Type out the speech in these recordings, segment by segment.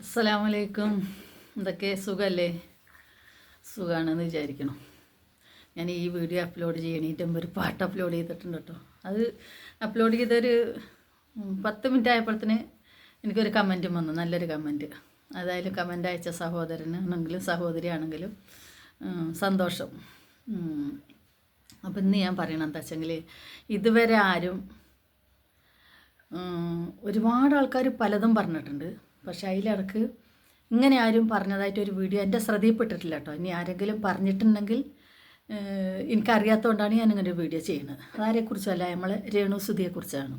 അസ്സലാമലൈക്കും. എന്തൊക്കെ സുഖമല്ലേ സുഖമാണെന്ന് വിചാരിക്കണം ഞാൻ ഈ വീഡിയോ അപ്ലോഡ് ചെയ്യണീട്ട് ഒരു പാട്ട് അപ്ലോഡ് ചെയ്തിട്ടുണ്ട് കേട്ടോ. അത് അപ്ലോഡ് ചെയ്തൊരു പത്ത് മിനിറ്റ് ആയപ്പോഴത്തേന് എനിക്കൊരു കമന്റും വന്നു. നല്ലൊരു കമന്റ് അതായത് കമന്റ് അയച്ച സഹോദരനാണെങ്കിലും സഹോദരിയാണെങ്കിലും സന്തോഷം. അപ്പം ഇന്ന് ഞാൻ പറയണം എന്താ വെച്ചെങ്കിൽ ഇതുവരെ ആരും ഒരുപാട് ആൾക്കാർ പലതും പറഞ്ഞിട്ടുണ്ട്. പക്ഷെ അതിലിടക്ക് ഇങ്ങനെ ആരും പറഞ്ഞതായിട്ട് ഒരു വീഡിയോ എന്റെ ശ്രദ്ധയിൽപ്പെട്ടിട്ടില്ല കേട്ടോ. ഇനി ആരെങ്കിലും പറഞ്ഞിട്ടുണ്ടെങ്കിൽ എനിക്കറിയാത്തതുകൊണ്ടാണ് ഞാൻ ഇങ്ങനെ ഒരു വീഡിയോ ചെയ്യുന്നത്. അതാരെക്കുറിച്ചല്ല നമ്മൾ രേണുസുതിയെക്കുറിച്ചാണ്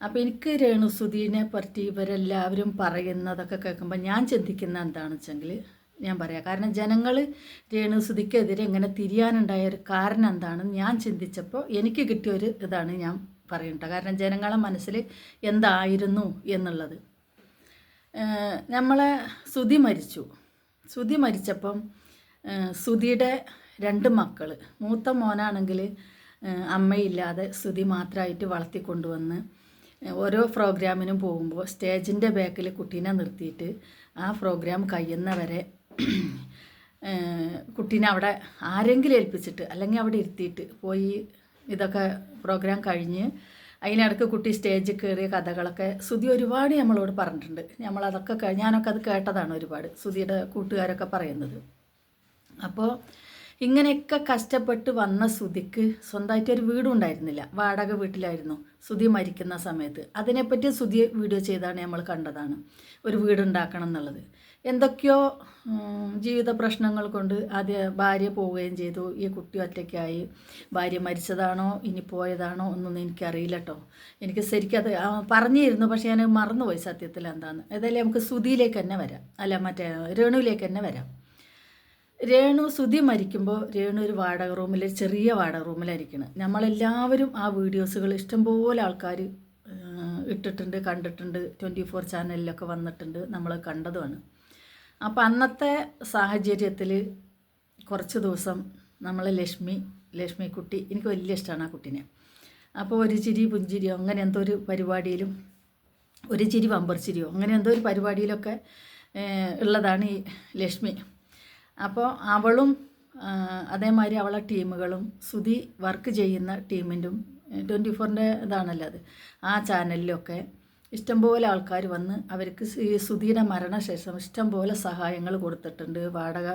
അപ്പോൾ എനിക്ക് രേണുസുതിനെ പറ്റി ഇവരെല്ലാവരും പറയുന്നതൊക്കെ കേൾക്കുമ്പോൾ ഞാൻ ചിന്തിക്കുന്ന എന്താണെന്ന് വെച്ചെങ്കിൽ ഞാൻ പറയാം. കാരണം ജനങ്ങൾ രേണുസുതിക്കെതിരെ ഇങ്ങനെ തിരിയാനുണ്ടായ ഒരു കാരണം എന്താണെന്ന് ഞാൻ ചിന്തിച്ചപ്പോൾ എനിക്ക് കിട്ടിയ ഒരു ഇതാണ് ഞാൻ പറയുന്നത് കാരണം ജനങ്ങളെ മനസ്സിൽ എന്തായിരുന്നു എന്നുള്ളത്. നമ്മളെ സുധി മരിച്ചു. സുധി മരിച്ചപ്പം ഏഹ് സുധിയുടെ രണ്ട് മക്കൾ മൂത്ത മോനാണെങ്കിൽ അമ്മയില്ലാതെ സുധി മാത്രമായിട്ട് വളർത്തിക്കൊണ്ടുവന്ന് ഓരോ പ്രോഗ്രാമിനും പോകുമ്പോൾ സ്റ്റേജിന്റെ ബാക്കിൽ കുട്ടീനെ നിർത്തിയിട്ട് ആ പ്രോഗ്രാം കഴിയുന്നവരെ കുട്ടീനെ അവിടെ ആരെങ്കിലും ഏൽപ്പിച്ചിട്ട് അല്ലെങ്കിൽ അവിടെ ഇരുത്തിയിട്ട് പോയി ഇതൊക്കെ പ്രോഗ്രാം കഴിഞ്ഞ് അതിനിടയ്ക്ക് കുട്ടി സ്റ്റേജിൽ കയറിയ കഥകളൊക്കെ സുധി ഒരുപാട് നമ്മളോട് പറഞ്ഞിട്ടുണ്ട്. നമ്മളതൊക്കെ ഞാനൊക്കെ അത് കേട്ടതാണ് ഒരുപാട് സുധിയുടെ കൂട്ടുകാരൊക്കെ പറയുന്നത്. അപ്പോൾ ഇങ്ങനെയൊക്കെ കഷ്ടപ്പെട്ട് വന്ന സുധിക്ക് സ്വന്തമായിട്ട് ഒരു വീടും ഉണ്ടായിരുന്നില്ല. വാടക വീട്ടിലായിരുന്നു സുധി മരിക്കുന്ന സമയത്ത്. അതിനെപ്പറ്റി സുധി വീഡിയോ ചെയ്താണ് നമ്മൾ കണ്ടതാണ്. ഒരു വീടുണ്ടാക്കണം എന്നുള്ളത്. എന്തൊക്കെയോ ജീവിത പ്രശ്നങ്ങൾ കൊണ്ട് ആദ്യ ഭാര്യ പോവുകയും ചെയ്തു. ഈ കുട്ടി ഒറ്റയ്ക്കായി. ഭാര്യ മരിച്ചതാണോ ഇനി പോയതാണോ ഒന്നൊന്നും എനിക്കറിയില്ല കേട്ടോ എനിക്ക് ശരിക്കും അത് പറഞ്ഞിരുന്നു പക്ഷേ ഞാൻ മറന്നുപോയി സത്യത്തിൽ എന്താന്ന്. ഏതായാലും നമുക്ക് സുധിയിലേക്ക് തന്നെ വരാം. അല്ല മറ്റേ രേണുവിലേക്ക് തന്നെ വരാം. രേണു സുധി മരിക്കുമ്പോൾ രേണു ഒരു വാടക റൂമിൽ ചെറിയ വാടക റൂമിലായിരിക്കണം. നമ്മളെല്ലാവരും ആ വീഡിയോസുകൾ ഇഷ്ടംപോലെ ആൾക്കാർ ഇട്ടിട്ടുണ്ട് കണ്ടിട്ടുണ്ട്. ട്വന്റി ഫോർ ചാനലിലൊക്കെ വന്നിട്ടുണ്ട്. നമ്മൾ കണ്ടതുമാണ്. അപ്പോൾ അന്നത്തെ സാഹചര്യത്തിൽ കുറച്ച് ദിവസം നമ്മൾ ലക്ഷ്മി ലക്ഷ്മി കുട്ടി എനിക്ക് വലിയ ഇഷ്ടമാണ് ആ കുട്ടീനെ. അപ്പോൾ ഒരു ചിരി പുഞ്ചിരിയോ അങ്ങനെ എന്തോ ഒരു പരിപാടിയിലും ഒരു ചിരി വമ്പർ ചിരിയോ അങ്ങനെ എന്തോ ഒരു പരിപാടിയിലൊക്കെ ഉള്ളതാണ് ഈ ലക്ഷ്മി. അപ്പോൾ അവളും അതേമാതിരി അവളെ ടീമുകളും സുധി വർക്ക് ചെയ്യുന്ന ടീമിന്റെ ട്വന്റി ഫോറിന്റെ ഇതാണല്ലോ അത്. ആ ചാനലിലൊക്കെ ഇഷ്ടംപോലെ ആൾക്കാർ വന്ന് അവർക്ക് ഈ സുധിയുടെ മരണശേഷം ഇഷ്ടംപോലെ സഹായങ്ങൾ കൊടുത്തിട്ടുണ്ട്. വാടക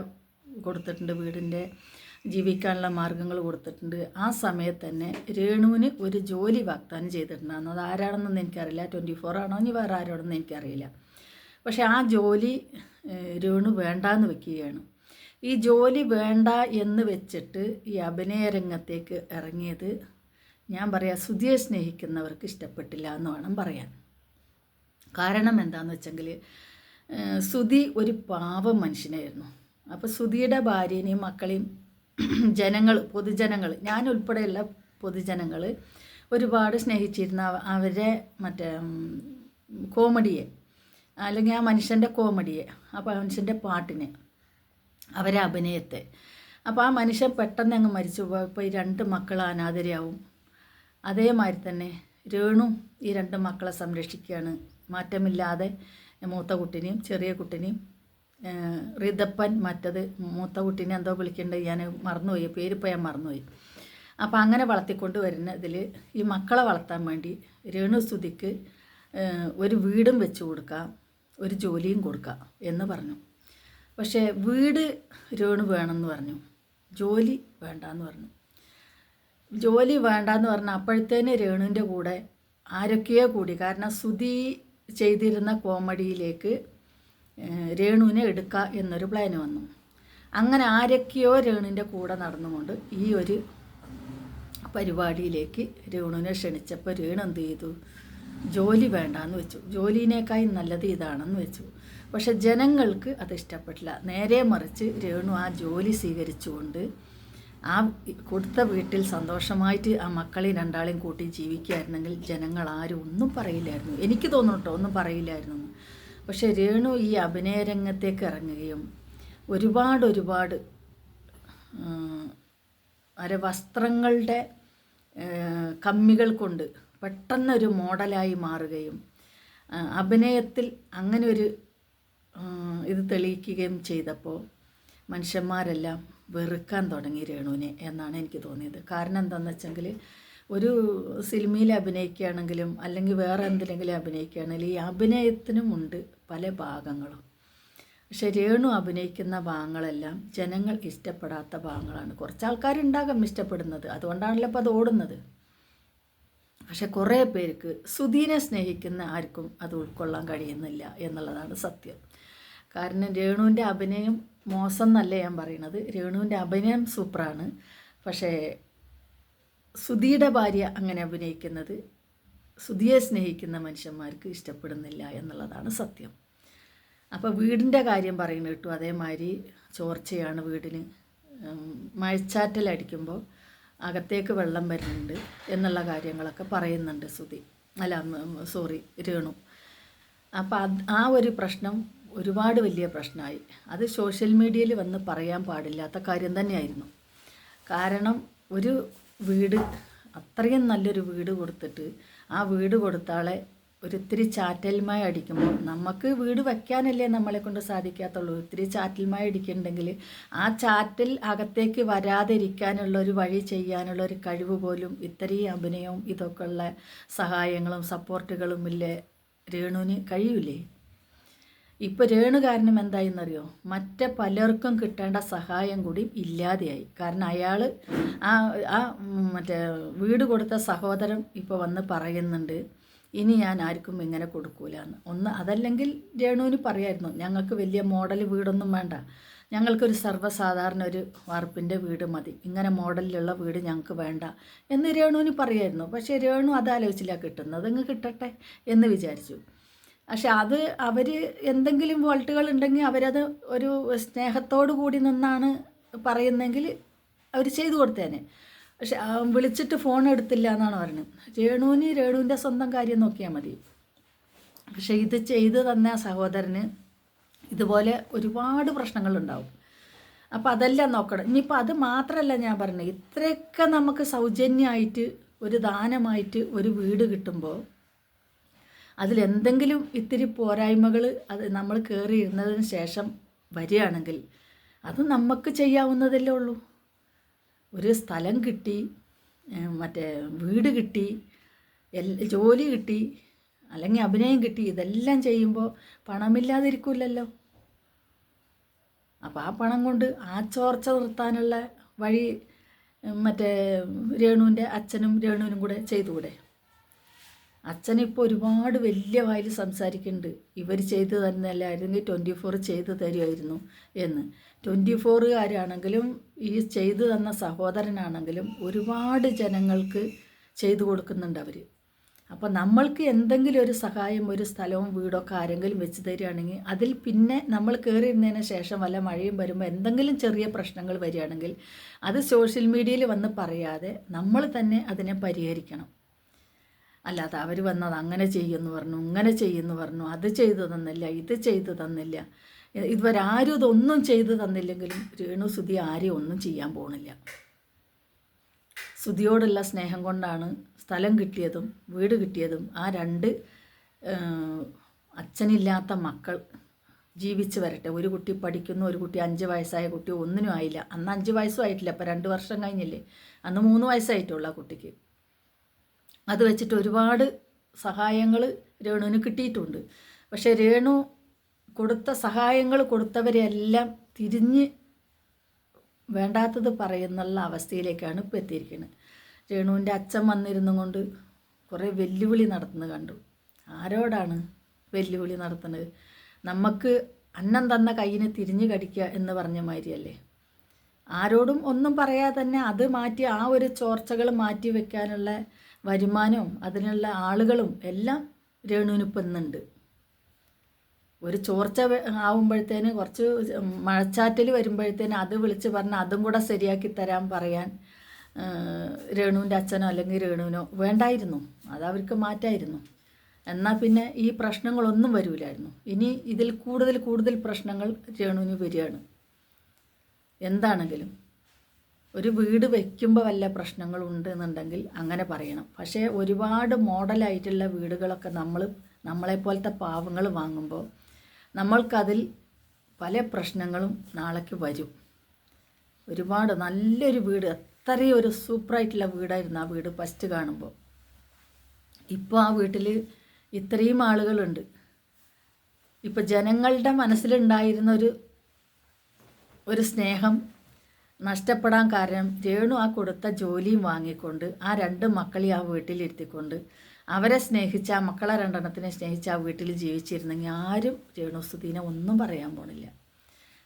കൊടുത്തിട്ടുണ്ട് വീടിന്റെ ജീവിക്കാനുള്ള മാർഗങ്ങൾ കൊടുത്തിട്ടുണ്ട്. ആ സമയത്ത് തന്നെ രേണുവിന് ഒരു ജോലി വാഗ്ദാനം ചെയ്തിട്ടുണ്ടായിരുന്നു. അത് ആരാണെന്നൊന്നും എനിക്കറിയില്ല. ട്വന്റി ഫോർ ആണോ ഇനി വേറെ ആരോടെന്ന് എനിക്കറിയില്ല. പക്ഷേ ആ ജോലി രേണു വേണ്ടാന്ന് വെക്കുകയാണ്. ഈ ജോലി വേണ്ട എന്ന് വെച്ചിട്ട് ഈ അഭിനയ രംഗത്തേക്ക് ഇറങ്ങിയത് ഞാൻ പറയാം സുധിയെ സ്നേഹിക്കുന്നവർക്ക് ഇഷ്ടപ്പെട്ടില്ല എന്ന് വേണം പറയാൻ. കാരണം എന്താണെന്ന് വെച്ചെങ്കിൽ സുധി ഒരു പാവം മനുഷ്യനായിരുന്നു. അപ്പോൾ സുധിയുടെ ഭാര്യനെയും മക്കളെയും ജനങ്ങൾ പൊതുജനങ്ങൾ ഞാൻ ഉൾപ്പെടെയുള്ള പൊതുജനങ്ങൾ ഒരുപാട് സ്നേഹിച്ചിരുന്ന അവ- അവരെ മറ്റേ കോമഡിയെ അല്ലെങ്കിൽ ആ മനുഷ്യന്റെ കോമഡിയെ ആ മനുഷ്യന്റെ പാട്ടിനെ അവരെ അഭിനയത്തെ. അപ്പോൾ ആ മനുഷ്യൻ പെട്ടെന്ന് അങ്ങ് മരിച്ചു പോയപ്പോൾ ഈ രണ്ട് മക്കൾ അനാഥരയാവും അതേമാതിരി തന്നെ രേണു ഈ രണ്ട് മക്കളെ സംരക്ഷിക്കുകയാണ് മാറ്റമില്ലാതെ മൂത്ത കുട്ടിനെയും ചെറിയ കുട്ടിനെയും റിതപ്പൻ മറ്റത് മൂത്ത കുട്ടീനെ എന്തോ വിളിക്കേണ്ടത് ഞാൻ മറന്നുപോയി പേരിപ്പോൾ ഞാൻ മറന്നുപോയി. അപ്പോൾ അങ്ങനെ വളർത്തിക്കൊണ്ട് വരുന്ന ഇതിൽ ഈ മക്കളെ വളർത്താൻ വേണ്ടി രേണുസ്തുതിക്ക് ഒരു വീടും വെച്ച് കൊടുക്കാം ഒരു ജോലിയും കൊടുക്കാം എന്ന് പറഞ്ഞു. പക്ഷേ വീട് രേണു വേണമെന്ന് പറഞ്ഞു. ജോലി വേണ്ടാന്ന് പറഞ്ഞു. ജോലി വേണ്ടാന്ന് പറഞ്ഞാൽ അപ്പോഴത്തേന് രേണുവിന്റെ കൂടെ ആരൊക്കെയോ കൂടി കാരണം സുധി ചെയ്തിരുന്ന കോമഡിയിലേക്ക് രേണുവിനെ എടുക്കുക എന്നൊരു പ്ലാൻ വന്നു. അങ്ങനെ ആരൊക്കെയോ രേണുവിന്റെ കൂടെ നടന്നുകൊണ്ട് ഈ ഒരു പരിപാടിയിലേക്ക് രേണുവിനെ ക്ഷണിച്ചപ്പോൾ രേണു എന്ത് ചെയ്തു? ജോലി വേണ്ടാന്ന് വെച്ചു. ജോലിനേക്കായി നല്ലത് ഇതാണെന്ന് വെച്ചു. പക്ഷെ ജനങ്ങൾക്ക് അത് ഇഷ്ടപ്പെട്ടില്ല. നേരെ മറിച്ച് രേണു ആ ജോലി സ്വീകരിച്ചുകൊണ്ട് ആ കൊടുത്ത വീട്ടിൽ സന്തോഷമായിട്ട് ആ മക്കളെ രണ്ടാളെയും കൂട്ടി ജീവിക്കുകയായിരുന്നെങ്കിൽ ജനങ്ങൾ ആരും ഒന്നും പറയില്ലായിരുന്നു. എനിക്ക് തോന്നുന്നുട്ടോ ഒന്നും പറയില്ലായിരുന്നു പക്ഷേ രേണു ഈ അഭിനയരംഗത്തേക്ക് ഇറങ്ങുകയും ഒരുപാട് ഒരുപാട് അര വസ്ത്രങ്ങളുടെ കമ്മികൾ കൊണ്ട് പെട്ടെന്നൊരു മോഡലായി മാറുകയും അഭിനയത്തിൽ അങ്ങനെ ഒരു ഇത് തെളിയിക്കുകയും ചെയ്തപ്പോൾ മനുഷ്യന്മാരെല്ലാം വെറുക്കാൻ തുടങ്ങി രേണുവിനെ എന്നാണ് എനിക്ക് തോന്നിയത്. കാരണം എന്താണെന്ന് വെച്ചെങ്കിൽ ഒരു സിനിമയിൽ അഭിനയിക്കുകയാണെങ്കിലും അല്ലെങ്കിൽ വേറെ എന്തിനെങ്കിലും അഭിനയിക്കുകയാണെങ്കിലും ഈ അഭിനയത്തിനുമുണ്ട് പല ഭാഗങ്ങളും. പക്ഷെ രേണു അഭിനയിക്കുന്ന ഭാഗങ്ങളെല്ലാം ജനങ്ങൾ ഇഷ്ടപ്പെടാത്ത ഭാഗങ്ങളാണ്. കുറച്ച് ആൾക്കാരുണ്ടാകും ഇഷ്ടപ്പെടുന്നത്. അതുകൊണ്ടാണല്ലോ ഇപ്പോൾ അത് ഓടുന്നത്. പക്ഷെ കുറേ പേർക്ക് സുധീനെ സ്നേഹിക്കുന്ന ആർക്കും അത് ഉൾക്കൊള്ളാൻ കഴിയുന്നില്ല എന്നുള്ളതാണ് സത്യം. കാരണം രേണുവിന്റെ അഭിനയം മോശം എന്നല്ല ഞാൻ പറയണത്. രേണുവിന്റെ അഭിനയം സൂപ്പറാണ്. പക്ഷേ സുധിയുടെ ഭാര്യ അങ്ങനെ അഭിനയിക്കുന്നത് സുധിയെ സ്നേഹിക്കുന്ന മനുഷ്യന്മാർക്ക് ഇഷ്ടപ്പെടുന്നില്ല എന്നുള്ളതാണ് സത്യം. അപ്പോൾ വീടിന്റെ കാര്യം പറയുന്നത് കേട്ടു. അതേമാതിരി ചോർച്ചയാണ് വീടിന്. മഴച്ചാറ്റലടിക്കുമ്പോൾ അകത്തേക്ക് വെള്ളം വരുന്നുണ്ട് എന്നുള്ള കാര്യങ്ങളൊക്കെ പറയുന്നുണ്ട് സുധി. അല്ല സോറി രേണു. അപ്പോൾ ആ ഒരു പ്രശ്നം ഒരുപാട് വലിയ പ്രശ്നമായി. അത് സോഷ്യൽ മീഡിയയിൽ വന്ന് പറയാൻ പാടില്ലാത്ത കാര്യം തന്നെയായിരുന്നു. കാരണം ഒരു വീട് അത്രയും നല്ലൊരു വീട് കൊടുത്തിട്ട് ആ വീട് കൊടുത്താളെ ഒരിത്തിരി ചാറ്റൽമായ അടിക്കുമ്പോൾ നമുക്ക് വീട് വയ്ക്കാനല്ലേ നമ്മളെ കൊണ്ട് സാധിക്കാത്തുള്ളൂ. ഒത്തിരി ചാറ്റൽമായ അടിക്കുന്നുണ്ടെങ്കിൽ ആ ചാറ്റൽ അകത്തേക്ക് വരാതിരിക്കാനുള്ള ഒരു വഴി ചെയ്യാനുള്ള ഒരു കഴിവ് പോലും ഇത്രയും അഭിനയവും ഇതൊക്കെയുള്ള സഹായങ്ങളും സപ്പോർട്ടുകളും ഇല്ലേ രേണുവിന് കഴിയൂലേ? ഇപ്പോൾ രേണു കാരണം എന്തായെന്നറിയോ? മറ്റേ പലർക്കും കിട്ടേണ്ട സഹായം കൂടി ഇല്ലാതെയായി. കാരണം അയാൾ ആ ആ മറ്റേ വീട് കൊടുത്ത സഹോദരൻ ഇപ്പോൾ വന്ന് പറയുന്നുണ്ട് ഇനി ഞാൻ ആർക്കും ഇങ്ങനെ കൊടുക്കൂല എന്ന് ഒന്ന് അതല്ലെങ്കിൽ രേണുവിന് പറയായിരുന്നു ഞങ്ങൾക്ക് വലിയ മോഡൽ വീടൊന്നും വേണ്ട. ഞങ്ങൾക്കൊരു സർവസാധാരണ ഒരു വാർപ്പിന്റെ വീട് മതി. ഇങ്ങനെ മോഡലിലുള്ള വീട് ഞങ്ങൾക്ക് വേണ്ട. എന്ന് രേണുവിന് പറയായിരുന്നു. പക്ഷേ രേണു അതാലോചിച്ചില്ല കിട്ടുന്നത് അങ്ങ് കിട്ടട്ടെ? എന്ന് വിചാരിച്ചു. പക്ഷെ അത് അവർ എന്തെങ്കിലും വോൾട്ടുകൾ ഉണ്ടെങ്കിൽ അവരത് ഒരു സ്നേഹത്തോടു കൂടി നിന്നാണ് പറയുന്നെങ്കിൽ അവർ ചെയ്തു കൊടുത്തേനെ. പക്ഷെ വിളിച്ചിട്ട് ഫോൺ എടുത്തില്ല എന്നാണ് പറയുന്നത് രേണുവിന് രേണുവിന്റെ സ്വന്തം കാര്യം നോക്കിയാൽ മതി. പക്ഷെ ഇത് ചെയ്തു തന്ന സഹോദരന് ഇതുപോലെ ഒരുപാട് പ്രശ്നങ്ങളുണ്ടാവും അപ്പം അതെല്ലാം നോക്കണം. ഇനിയിപ്പോൾ അത് മാത്രമല്ല ഞാൻ പറഞ്ഞത്. ഇത്രയൊക്കെ നമുക്ക് സൗജന്യമായിട്ട് ഒരു ദാനമായിട്ട് ഒരു വീട് കിട്ടുമ്പോൾ അതിലെന്തെങ്കിലും ഇത്തിരി പോരായ്മകൾ അത് നമ്മൾ കയറി ഇരുന്നതിന് ശേഷം വരികയാണെങ്കിൽ അത് നമുക്ക് ചെയ്യാവുന്നതല്ലേ ഉള്ളൂ. ഒരു സ്ഥലം കിട്ടി മറ്റേ വീട് കിട്ടി ജോലി കിട്ടി അല്ലെങ്കിൽ അഭിനയം കിട്ടി ഇതെല്ലാം ചെയ്യുമ്പോൾ പണമില്ലാതിരിക്കില്ലല്ലോ. അപ്പോൾ ആ പണം കൊണ്ട് ആ ചോർച്ച നിർത്താനുള്ള വഴി മറ്റേ രേണുവിന്റെ അച്ഛനും രേണുവിനും കൂടെ ചെയ്തുകൂടെ? അച്ഛനിപ്പോൾ ഒരുപാട് വലിയ വായിൽ സംസാരിക്കുന്നുണ്ട് ഇവർ ചെയ്തു തന്നെയല്ലായിരുന്നെങ്കിൽ ട്വന്റി ഫോർ ചെയ്തു തരുമായിരുന്നു എന്ന്. ട്വന്റി ഫോറുകാരാണെങ്കിലും ഈ ചെയ്തു തന്ന സഹോദരനാണെങ്കിലും ഒരുപാട് ജനങ്ങൾക്ക് ചെയ്തു കൊടുക്കുന്നുണ്ട് അവർ അപ്പോൾ നമ്മൾക്ക് എന്തെങ്കിലും ഒരു സഹായം ഒരു സ്ഥലവും വീടൊക്കെ ആരെങ്കിലും വെച്ച് തരികയാണെങ്കിൽ അതിൽ പിന്നെ നമ്മൾ കയറിയിരുന്നതിന് ശേഷം വല്ല മഴയും വരുമ്പോൾ എന്തെങ്കിലും ചെറിയ പ്രശ്നങ്ങൾ വരികയാണെങ്കിൽ അത് സോഷ്യൽ മീഡിയയിൽ വന്ന് പറയാതെ നമ്മൾ തന്നെ അതിനെ പരിഹരിക്കണം. അല്ലാതെ അവർ വന്നത് അങ്ങനെ ചെയ്യുമെന്ന് പറഞ്ഞു ഇങ്ങനെ ചെയ്യുമെന്ന് പറഞ്ഞു അത് ചെയ്തു തന്നില്ല ഇത് ചെയ്തു തന്നില്ല. ഇതുവരെ ആരും ഇതൊന്നും ചെയ്തു തന്നില്ലെങ്കിലും രേണു സുധി ആരെയും ഒന്നും ചെയ്യാൻ പോകണില്ല സുധിയോടുള്ള സ്നേഹം കൊണ്ടാണ് സ്ഥലം കിട്ടിയതും വീട് കിട്ടിയതും ആ രണ്ട് അച്ഛനില്ലാത്ത മക്കൾ ജീവിച്ച് വരട്ടെ. ഒരു കുട്ടി പഠിക്കുന്നു ഒരു കുട്ടി അഞ്ച് വയസ്സായ കുട്ടി ഒന്നിനും ആയില്ല. അന്ന് അഞ്ച് വയസ്സും ആയിട്ടില്ല അപ്പോൾ രണ്ട് വർഷം കഴിഞ്ഞില്ലേ? അന്ന് മൂന്ന് വയസ്സായിട്ടുള്ള ആ കുട്ടിക്ക്. അത് വെച്ചിട്ട് ഒരുപാട് സഹായങ്ങൾ രേണുവിന് കിട്ടിയിട്ടുണ്ട്. പക്ഷേ രേണു കൊടുത്ത സഹായങ്ങൾ കൊടുത്തവരെല്ലാം തിരിഞ്ഞ് വേണ്ടാത്തത് പറയുന്നുള്ള അവസ്ഥയിലേക്കാണ് ഇപ്പോൾ എത്തിയിരിക്കുന്നത് രേണുവിന്റെ അച്ഛൻ വന്നിരുന്നു കൊണ്ട് കുറേ വെല്ലുവിളി നടത്തുന്നത് കണ്ടു. ആരോടാണ് വെല്ലുവിളി നടത്തുന്നത്? നമുക്ക് അന്നം തന്ന കയ്യിനെ തിരിഞ്ഞു കടിക്കുക എന്ന് പറഞ്ഞ മാതിരിയല്ലേ? ആരോടും ഒന്നും പറയാതെ തന്നെ അത് മാറ്റി ആ ഒരു ചോർച്ചകൾ മാറ്റി വെക്കാനുള്ള വരുമാനവും അതിനുള്ള ആളുകളും എല്ലാം രേണുവിനിപ്പം ഒരു ചോർച്ച ആവുമ്പോഴത്തേന് കുറച്ച് മഴച്ചാറ്റൽ വരുമ്പോഴത്തേന് അത് വിളിച്ച് പറഞ്ഞ് അതും കൂടെ ശരിയാക്കി തരാൻ പറയാൻ രേണുവിന്റെ അച്ഛനോ അല്ലെങ്കിൽ രേണുവിനോ വേണ്ടായിരുന്നു. അത് അവർക്ക് മാറ്റായിരുന്നു. എന്നാൽ പിന്നെ ഈ പ്രശ്നങ്ങളൊന്നും വരില്ലായിരുന്നു ഇനി ഇതിൽ കൂടുതൽ കൂടുതൽ പ്രശ്നങ്ങൾ രേണുവിന് വരികയാണ്. എന്താണെങ്കിലും ഒരു വീട് വയ്ക്കുമ്പോൾ വല്ല പ്രശ്നങ്ങളുണ്ട് എന്നുണ്ടെങ്കിൽ അങ്ങനെ പറയണം. പക്ഷേ ഒരുപാട് മോഡലായിട്ടുള്ള വീടുകളൊക്കെ നമ്മൾ നമ്മളെപ്പോലത്തെ പാവങ്ങൾ വാങ്ങുമ്പോൾ നമ്മൾക്കതിൽ പല പ്രശ്നങ്ങളും നാളേക്ക് വരും. ഒരുപാട് നല്ലൊരു വീട് അത്രയും ഒരു സൂപ്പറായിട്ടുള്ള വീടായിരുന്നു ആ വീട് ഫസ്റ്റ് കാണുമ്പോൾ ഇപ്പോൾ ആ വീട്ടിൽ ഇത്രയും ആളുകളുണ്ട്. ഇപ്പോൾ ജനങ്ങളുടെ മനസ്സിലുണ്ടായിരുന്ന ഒരു ഒരു സ്നേഹം നഷ്ടപ്പെടാൻ കാരണം രേണു ആ കൊടുത്ത ജോലിയും വാങ്ങിക്കൊണ്ട് ആ രണ്ട് മക്കളെ ആ വീട്ടിലിരുത്തിക്കൊണ്ട് അവരെ സ്നേഹിച്ച ആ മക്കളെ രണ്ടെണ്ണത്തിനെ സ്നേഹിച്ച് ആ വീട്ടിൽ ജീവിച്ചിരുന്നെങ്കിൽ ആരും രേണു സ്തുതിനെ ഒന്നും പറയാൻ പോണില്ല.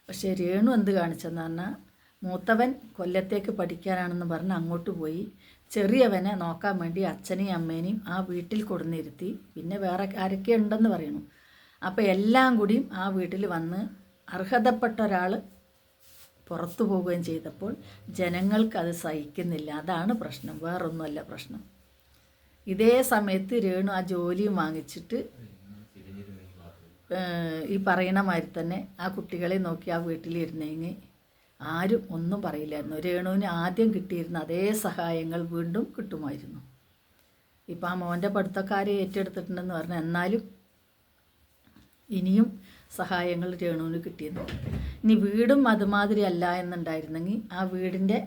പക്ഷേ രേണു എന്ത് കാണിച്ചെന്ന് പറഞ്ഞാൽ മൂത്തവൻ കൊല്ലത്തേക്ക് പഠിക്കാനാണെന്ന് പറഞ്ഞ് അങ്ങോട്ട് പോയി. ചെറിയവനെ നോക്കാൻ വേണ്ടി അച്ഛനെയും അമ്മേനെയും ആ വീട്ടിൽ കൊടുന്നിരുത്തി പിന്നെ വേറെ ആരൊക്കെ ഉണ്ടെന്ന് പറയുന്നു അപ്പോൾ എല്ലാം കൂടിയും ആ വീട്ടിൽ വന്ന് അർഹതപ്പെട്ട ഒരാൾ പുറത്തു പോവുകയും ചെയ്തപ്പോൾ ജനങ്ങൾക്ക് അത് സഹിക്കുന്നില്ല. അതാണ് പ്രശ്നം. വേറൊന്നുമല്ല പ്രശ്നം. ഇതേ സമയത്ത് രേണു ആ ജോലിയും വാങ്ങിച്ചിട്ട് ഈ പറയണ മാതിരി തന്നെ ആ കുട്ടികളെ നോക്കി ആ വീട്ടിലിരുന്നെങ്കിൽ ആരും ഒന്നും പറയില്ലായിരുന്നു. രേണുവിന് ആദ്യം കിട്ടിയിരുന്ന അതേ സഹായങ്ങൾ വീണ്ടും കിട്ടുമായിരുന്നു. ഇപ്പം ആ മോന്റെ പഠിത്തക്കാരെ ഏറ്റെടുത്തിട്ടുണ്ടെന്ന് പറഞ്ഞാൽ എന്നാലും ഇനിയും സഹായങ്ങൾ രേണുവിന് കിട്ടിയിരുന്നു ഇനി വീടും അതുമാതിരി അല്ല എന്നുണ്ടായിരുന്നെങ്കിൽ ആ വീടിന്റെ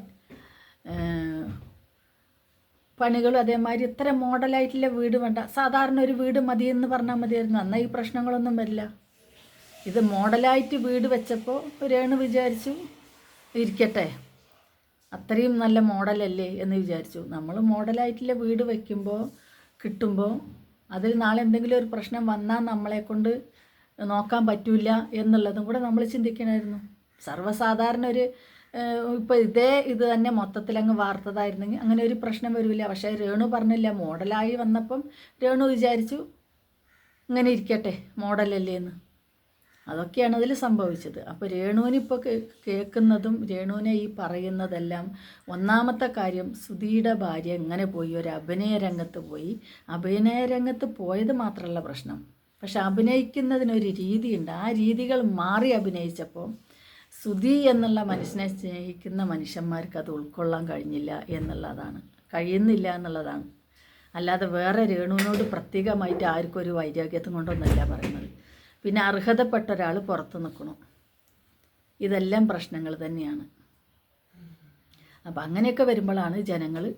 പണികളും അതേമാതിരി ഇത്ര മോഡലായിട്ടുള്ള വീട് വേണ്ട. സാധാരണ ഒരു വീട് മതി എന്ന് പറഞ്ഞാൽ മതിയായിരുന്നു. എന്നാൽ ഈ പ്രശ്നങ്ങളൊന്നും വരില്ല. ഇത് മോഡലായിട്ട് വീട് വെച്ചപ്പോൾ രേണു വിചാരിച്ചു ഇരിക്കട്ടെ അത്രയും നല്ല മോഡലല്ലേ എന്ന് വിചാരിച്ചു. നമ്മൾ മോഡലായിട്ടുള്ള വീട് വയ്ക്കുമ്പോൾ കിട്ടുമ്പോൾ അതിൽ നാളെ എന്തെങ്കിലും ഒരു പ്രശ്നം വന്നാൽ നമ്മളെ കൊണ്ട് നോക്കാൻ പറ്റില്ല എന്നുള്ളതും കൂടെ നമ്മൾ ചിന്തിക്കണമായിരുന്നു. സർവസാധാരണ ഒരു ഇപ്പോൾ ഇതേ ഇത് തന്നെ മൊത്തത്തിൽ അങ്ങ് വാർത്തതായിരുന്നെങ്കിൽ അങ്ങനെ ഒരു പ്രശ്നം വരില്ല. പക്ഷേ രേണു പറഞ്ഞില്ല മോഡലായി വന്നപ്പം രേണു വിചാരിച്ചു ഇങ്ങനെ ഇരിക്കട്ടെ മോഡലല്ലേ എന്ന്. അതൊക്കെയാണ് അതിൽ സംഭവിച്ചത്. അപ്പോൾ രേണുവിനിപ്പോൾ കേൾക്കുന്നതും രേണുവിനെ ഈ പറയുന്നതെല്ലാം ഒന്നാമത്തെ കാര്യം സുധീയുടെ ഭാര്യ എങ്ങനെ പോയി ഒരു അഭിനയ രംഗത്ത് പോയി. അഭിനയ രംഗത്ത് പോയത് മാത്രമല്ല പ്രശ്നം. പക്ഷെ അഭിനയിക്കുന്നതിനൊരു രീതിയുണ്ട്. ആ രീതികൾ മാറി അഭിനയിച്ചപ്പോൾ സുധി എന്നുള്ള മനുഷ്യനെ സ്നേഹിക്കുന്ന മനുഷ്യന്മാർക്ക് അത് ഉൾക്കൊള്ളാൻ കഴിഞ്ഞില്ല എന്നുള്ളതാണ്. കഴിയുന്നില്ല എന്നുള്ളതാണ്. അല്ലാതെ വേറെ രേണുവിനോട് പ്രത്യേകമായിട്ട് ആർക്കും ഒരു വൈരാഗ്യത്തും കൊണ്ടൊന്നല്ല പറയുന്നത്. പിന്നെ അർഹതപ്പെട്ട ഒരാൾ പുറത്ത് നിൽക്കണം. ഇതെല്ലാം പ്രശ്നങ്ങൾ തന്നെയാണ്. അപ്പം അങ്ങനെയൊക്കെ വരുമ്പോഴാണ് ജനങ്ങൾ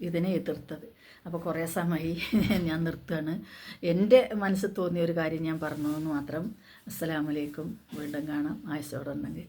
ഇതിനെ എതിർത്തത്. അപ്പോൾ കുറേ സമയമായി ഞാൻ നിർത്തുകയാണ് എന്റെ മനസ്സിൽ തോന്നിയ ഒരു കാര്യം ഞാൻ പറഞ്ഞു എന്ന് മാത്രം അസ്സലാമലൈക്കും വീണ്ടും കാണാം. ആയസോടെ ഉണ്ടെങ്കിൽ